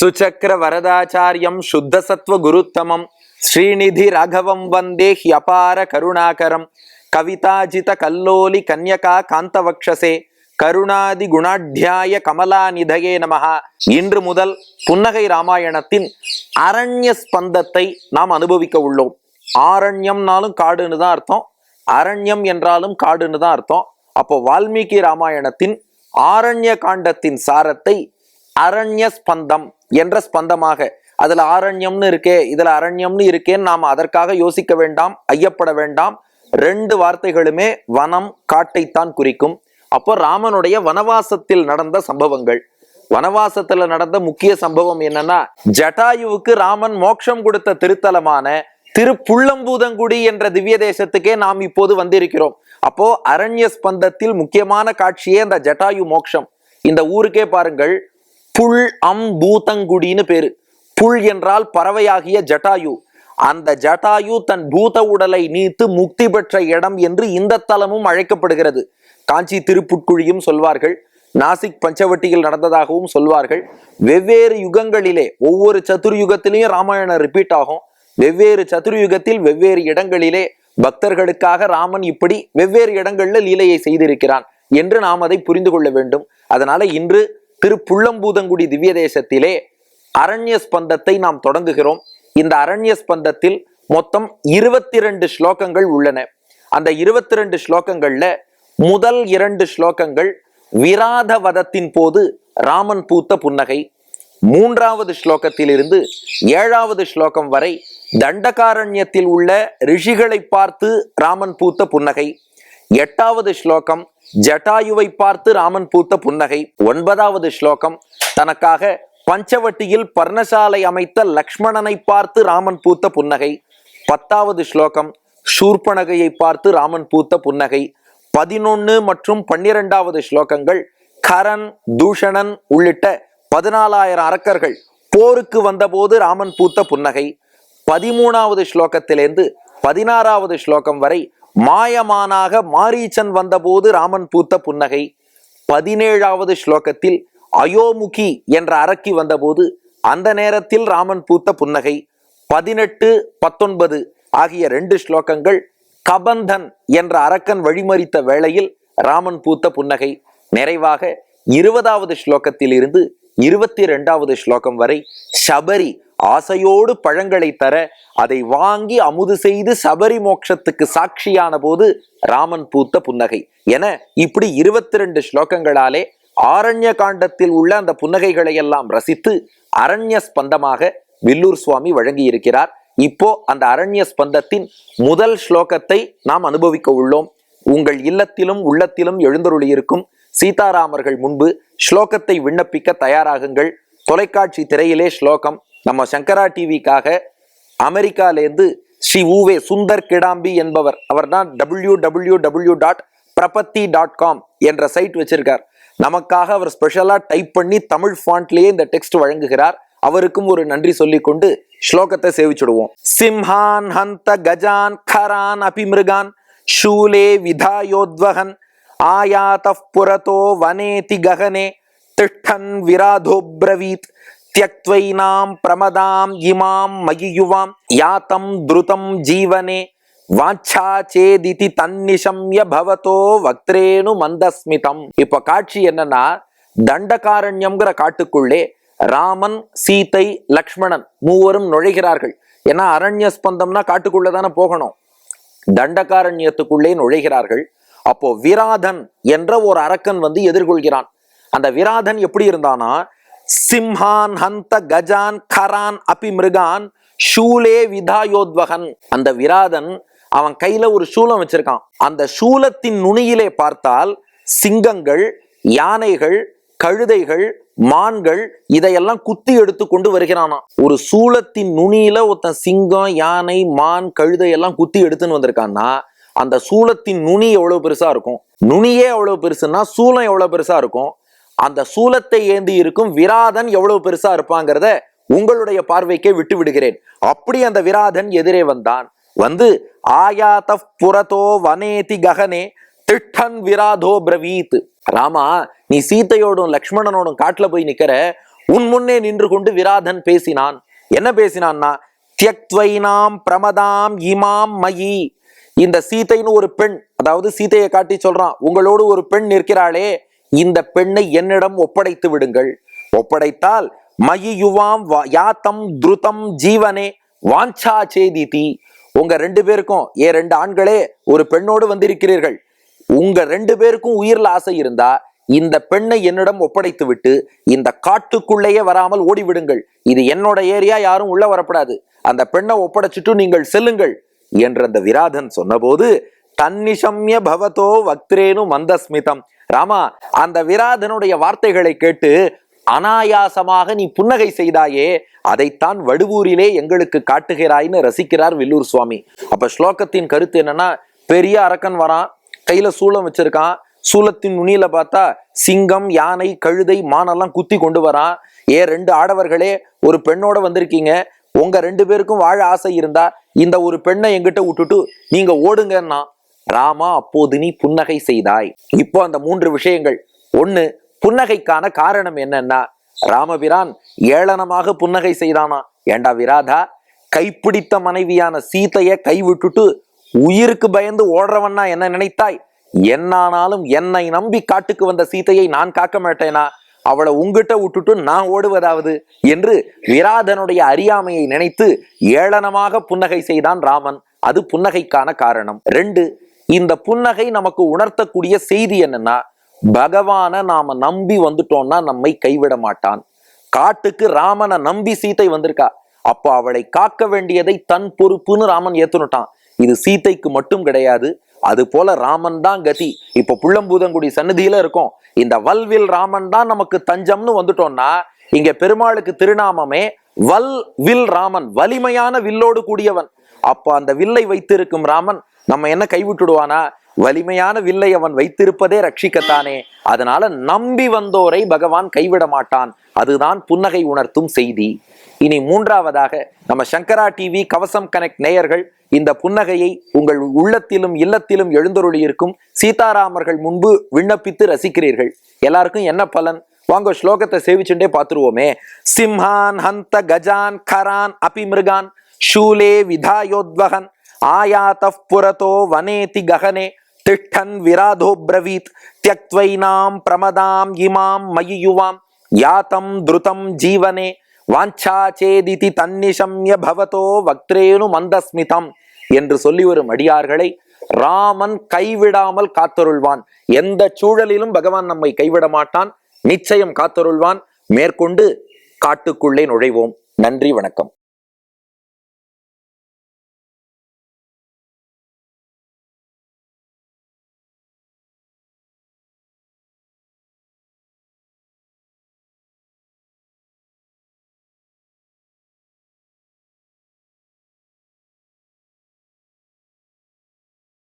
சுச்சக்கர வரதாச்சாரியம் சுத்த சத்வ குருத்தமம். ஸ்ரீநிதி ராகவம் வந்தே ஹியபார கருணாகரம். கவிதாஜித கல்லோலி கன்யகா காந்தவக்ஷசே. கருணாதி குணாத்தியாய கமலாநிதயே நிதயே இன்று முதல் புன்னகை ராமாயணத்தின் அரண்ய ஸ்பந்தத்தை நாம் அனுபவிக்க உள்ளோம். ஆரண்யம்னாலும் காடுன்னு தான் அர்த்தம். அரண்யம் என்றாலும் காடுன்னு தான் அர்த்தம். அப்போ வால்மீகி ராமாயணத்தின் ஆரண்ய காண்டத்தின் சாரத்தை அரண்ய ஸ்பந்தம் என்ற ஸ்பந்தமாக. அதுல ஆரண்யம்னு இருக்கே இதுல அரண்யம்னு இருக்கேன்னு நாம் அதற்காக யோசிக்க வேண்டாம் ஐயப்பட வேண்டாம். ரெண்டு வார்த்தைகளுமே வனம் காட்டைத்தான் குறிக்கும். அப்போ ராமனுடைய வனவாசத்தில் நடந்த சம்பவங்கள். வனவாசத்துல நடந்த முக்கிய சம்பவம் என்னன்னா ஜட்டாயுவுக்கு ராமன் மோட்சம் கொடுத்த திருத்தலமான திருப்புள்ளம்பூதங்குடி என்ற திவ்ய தேசத்துக்கே நாம் இப்போது வந்திருக்கிறோம். அப்போ அரண்ய ஸ்பந்தத்தில் முக்கியமான காட்சியே அந்த ஜட்டாயு மோட்சம். இந்த ஊருக்கே பாருங்கள் புல் அம் பூதங்குடின்னு பேரு. புல் என்றால் பறவையாகிய ஜட்டாயு. அந்த ஜட்டாயு தன் பூத உடலை நீத்து முக்தி பெற்ற இடம் என்று இந்த தலமும் அழைக்கப்படுகிறது. காஞ்சி திருப்புட்குழியும் சொல்வார்கள். நாசிக் பஞ்சவட்டியில் நடந்ததாகவும் சொல்வார்கள். வெவ்வேறு யுகங்களிலே ஒவ்வொரு சதுர்யுகத்திலையும் ராமாயணம் ரிப்பீட் ஆகும். வெவ்வேறு சதுர்யுகத்தில் வெவ்வேறு இடங்களிலே பக்தர்களுக்காக ராமன் இப்படி வெவ்வேறு இடங்கள்ல லீலையை செய்திருக்கிறான் என்று நாம் அதை புரிந்து கொள்ள வேண்டும். அதனால இன்று திருப்புள்ளம்பூதங்குடி திவ்ய தேசத்திலே அரண்ய ஸ்பந்தத்தை நாம் தொடங்குகிறோம். இந்த அரண்ய ஸ்பந்தத்தில் மொத்தம் இருபத்தி ரெண்டு ஸ்லோகங்கள் உள்ளன. அந்த இருபத்தி ரெண்டு ஸ்லோகங்கள்ல முதல் இரண்டு ஸ்லோகங்கள் விராத வதத்தின் போது ராமன் பூத்த புன்னகை. மூன்றாவது ஸ்லோகத்திலிருந்து ஏழாவது ஸ்லோகம் வரை தண்டகாரண்யத்தில் உள்ள ரிஷிகளை பார்த்து ராமன் பூத்த புன்னகை. எட்டாவது ஸ்லோகம் ஜட்டாயுவை பார்த்து ராமன் பூத்த புன்னகை. ஒன்பதாவது ஸ்லோகம். தனக்காக பஞ்சவட்டியில் பர்ணசாலை அமைத்த லக்ஷ்மணனை பார்த்து ராமன் பூத்த புன்னகை. பத்தாவது ஸ்லோகம். சூர்பனகையை பார்த்து ராமன் பூத்த புன்னகை. பதினொன்று மற்றும் பன்னிரெண்டாவது ஸ்லோகங்கள். கரண் தூஷணன் உள்ளிட்ட பதினாலாயிரம் அரக்கர்கள் போருக்கு வந்தபோது ராமன் பூத்த புன்னகை. பதிமூணாவது ஸ்லோகத்திலிருந்து பதினாறாவது ஸ்லோகம் வரை மாயமானாக மாரீச்சன் வந்தபோது ராமன் பூத்த புன்னகை. பதினேழாவது ஸ்லோகத்தில் அயோமுகி என்ற அரக்கி வந்தபோது அந்த நேரத்தில் ராமன் பூத்த புன்னகை. பதினெட்டு பத்தொன்பது ஆகிய ரெண்டு ஸ்லோகங்கள் கபந்தன் என்ற அரக்கன் வழிமறித்த வேளையில் ராமன் பூத்த புன்னகை. நிறைவாக இருபதாவது ஸ்லோகத்தில் இருந்து இருபத்தி ரெண்டாவது ஸ்லோகம் வரை சபரி ஆசையோடு பழங்களை தர அதை வாங்கி அமுது செய்து சபரி மோட்சத்துக்கு சாட்சியான போது ராமன் பூத்த புன்னகை. என இப்படி இருபத்தி ரெண்டு ஸ்லோகங்களாலே ஆரண்ய காண்டத்தில் உள்ள அந்த புன்னகைகளை எல்லாம் ரசித்து அரண்ய ஸ்பந்தமாக வில்லூர் சுவாமி வழங்கி இருக்கிறார் இப்போ அந்த அரண்ய ஸ்பந்தத்தின் முதல் ஸ்லோகத்தை நாம் அனுபவிக்க உள்ளோம். உங்கள் இல்லத்திலும் உள்ளத்திலும் எழுந்தருளியிருக்கும் சீதாராமர்கள் முன்பு ஸ்லோகத்தை விண்ணப்பிக்க தயாராகுங்கள். தொலைக்காட்சி திரையிலே ஸ்லோகம் நம்ம சங்கரா டிவிக்காக அமெரிக்காலேருந்து ஸ்ரீ ஊவே சுந்தர் கிடாம்பி என்பவர். அவர் தான் W W W dot Prapatti dot com என்ற சைட் வச்சிருக்கார். நமக்காக அவர் ஸ்பெஷலாக டைப் பண்ணி தமிழ் ஃபாண்ட்லேயே இந்த டெக்ஸ்ட் வழங்குகிறார். அவருக்கும் ஒரு நன்றி சொல்லிக்கொண்டு ஸ்லோகத்தை சேவிச்சுடுவோம். சிம்ஹான் ஹந்த கஜான் கரான் அபிமிருகான் ஷூலே விதாயோத்வகன் ஆயாத புரதோ வனேதி ககனே திட்டன் விராதோப்ரவீத் தியக்வைனாம் பிரமதாம் இமாம் மகியுவாம் யாத்தம் துருதம் ஜீவனே வாச்சா சேதிதி தன்னிஷம்ய பவதோ வக்ரேனு மந்தஸ்மிதம். இப்ப காட்சி என்னன்னா தண்டகாரண்யம்ங்கிற காட்டுக்குள்ளே ராமன் சீதை லக்ஷ்மணன் மூவரும் நுழைகிறார்கள். ஏன்னா அரண்ய ஸ்பந்தம்னா காட்டுக்குள்ள தானே போகணும். தண்டகாரண்யத்துக்குள்ளே நுழைகிறார்கள். அப்போ விராதன் என்ற ஒரு அரக்கன் வந்து எதிர்கொள்கிறான். அந்த விராதன் எப்படி இருந்தானா சிம்ஹான் ஹந்த கஜான் கரான் அபி மிருகான் ஷூலே விதாயோத்வகன். அந்த விராதன் அவன் கையில ஒரு சூலம் வச்சிருக்கான். அந்த சூலத்தின் நுனியிலே பார்த்தால் சிங்கங்கள் யானைகள் கழுதைகள் மான்கள் இதையெல்லாம் குத்தி எடுத்து கொண்டு வருகிறானாம். ஒரு சூலத்தின் நுனியில ஒருத்தன் சிங்கம் யானை மான் கழுதை எல்லாம் குத்தி எடுத்துன்னு வந்திருக்கான்னா அந்த சூலத்தின் நுனி எவ்வளவு பெருசா இருக்கும்? நுனியே எவ்வளவு பெருசுன்னா சூலம் எவ்வளவு பெருசா இருக்கும்? அந்த சூலத்தை ஏந்தி இருக்கும் விராதன் எவ்வளவு பெருசா இருப்பாங்கிறத உங்களுடைய பார்வைக்கே விட்டு விடுகிறேன் அப்படி அந்த விராதன் எதிரே வந்தான். வந்து ஆயாத புறத்தோ வனேதி ககனே திட்டன் விராதோ பிரவீத். ராமா நீ சீத்தையோடும் லக்ஷ்மணனோடும் காட்டுல போய் நிக்கிற உன் முன்னே நின்று கொண்டு விராதன் பேசினான். என்ன பேசினான்னா தியக்வைனாம் பிரமதாம் இமாம் மயி. இந்த சீத்தைன்னு ஒரு பெண் அதாவது சீதையை காட்டி சொல்றான் உங்களோடு ஒரு பெண் நிற்கிறாளே இந்த பெண்ணை என்னிடம் ஒப்படைத்து விடுங்கள். ஒப்படைத்தால் மயியுவாம் வா- யாத்தம் துருதம் ஜீவனே வாஞ்சா சேதி தீ உங்க ரெண்டு பேருக்கும் ஏ ரெண்டு ஆண்களே ஒரு பெண்ணோடு வந்திருக்கிறீர்கள். உங்க ரெண்டு பேருக்கும் உயிர்ல ஆசை இருந்தா இந்த பெண்ணை என்னிடம் ஒப்படைத்து விட்டு இந்த காட்டுக்குள்ளேயே வராமல் ஓடிவிடுங்கள். இது என்னோட ஏரியா யாரும் உள்ள வரப்படாது. அந்த பெண்ணை ஒப்படைச்சிட்டு நீங்கள் செல்லுங்கள் என்று அந்த விராதன் சொன்னபோது தன்னிஷம்ய பவதோ வக்திரேனு மந்தஸ்மிதம். ராமா அந்த விராதனுடைய வார்த்தைகளை கேட்டு அனாயாசமாக நீ புன்னகை செய்தாயே அதைத்தான் வடுவூரிலே எங்களுக்கு காட்டுகிறாய்னு ரசிக்கிறார் வில்லூர் சுவாமி. அப்ப ஸ்லோகத்தின் கருத்து என்னன்னா பெரிய அரக்கன் வரான் கையில சூளம் வச்சிருக்கான் சூலத்தின் நுனியில பார்த்தா சிங்கம் யானை கழுதை மானெல்லாம் குத்தி கொண்டு வரான். ஏ ரெண்டு ஆடவர்களே ஒரு பெண்ணோட வந்திருக்கீங்க உங்க ரெண்டு பேருக்கும் வாழ ஆசை இருந்தா இந்த ஒரு பெண்ணை எங்கிட்ட விட்டுட்டு நீங்க ஓடுங்கன்னா ராமா அப்போது நீ புன்னகை செய்தாய். இப்போ அந்த மூன்று விஷயங்கள். ஒண்ணு புன்னகைக்கான காரணம் என்னன்னா ராமபிரான் ஏளனமாக புன்னகை செய்தானா? ஏண்டா விராதா? கைப்பிடித்த மனைவியான சீதைய கைவிட்டுட்டு உயிருக்கு பயந்து ஓடுறவன்னா என்ன நினைத்தாய்? என்னானாலும் என்னை நம்பி காட்டுக்கு வந்த சீதையை நான் காக்க மாட்டேனா? அவளை உங்ககிட்ட விட்டுட்டு நான் ஓடுவதாவது? என்று விராதனுடைய அறியாமையை நினைத்து ஏளனமாக புன்னகை செய்தான் ராமன். அது புன்னகைக்கான காரணம். ரெண்டு இந்த புன்னகை நமக்கு உணர்த்தக்கூடிய செய்தி என்னன்னா பகவானை நாம நம்பி வந்துட்டோம்னா நம்மை கைவிட மாட்டான். காட்டுக்கு ராமனை நம்பி சீதை வந்திருக்கா. அப்போ அவளை காக்க வேண்டியதை தன் பொறுப்புன்னு ராமன் ஏத்துனுட்டான். இது சீதைக்கு மட்டும் கிடையாது அது போல ராமன் தான் கதி. இப்ப புள்ளம்பூதங்குடி சன்னதியில இருக்கும். இந்த வல்வில் ராமன் தான் நமக்கு தஞ்சம்னு வந்துட்டோம்னா இங்க பெருமாளுக்கு திருநாமமே வல் வில் ராமன் வலிமையான வில்லோடு கூடியவன். அப்ப அந்த வில்லை வைத்திருக்கும் ராமன் நம்ம என்ன கைவிட்டுடுவானா? வலிமையான வில்லை அவன் வைத்திருப்பதே ரட்சிக்கத்தானே. அதனால நம்பி வந்தோரை பகவான் கைவிட மாட்டான். அதுதான் புன்னகை உணர்த்தும் செய்தி. இனி மூன்றாவதாக நம்ம சங்கரா டிவி கவசம் கனெக்ட் நேயர்கள் இந்த புன்னகையை உங்கள் உள்ளத்திலும் இல்லத்திலும் எழுந்தருளி இருக்கும் சீதாராமர்கள் முன்பு விண்ணப்பித்து ரசிக்கிறீர்கள். எல்லாருக்கும் என்ன பலன்? வாங்க ஸ்லோகத்தை சேவிச்சுட்டே பார்த்துருவோமே. சிம்ஹான் ஹந்த கஜான் கரான் அபிமிருகான் ஷூலே விதாயோத்வகன் ஆயாத்த புரதோ வனேதி ககனே திஷ்டன் விராதோ பிரவீத் தியக்வைனாம் பிரமதாம் இமாம் மயியுவாம் யாத்தம் துருதம் ஜீவனே வாஞ்சா தன்னிஷம்ய பவதோ வக்ரேனு மந்தஸ்மிதம் என்று சொல்லி வரும் அடியார்களை ராமன் கைவிடாமல் காத்தருள்வான். எந்த சூழலிலும் பகவான் நம்மை கைவிட மாட்டான். நிச்சயம் காத்தருள்வான். மேற்கொண்டு காட்டுக்குள்ளே நுழைவோம். நன்றி வணக்கம்.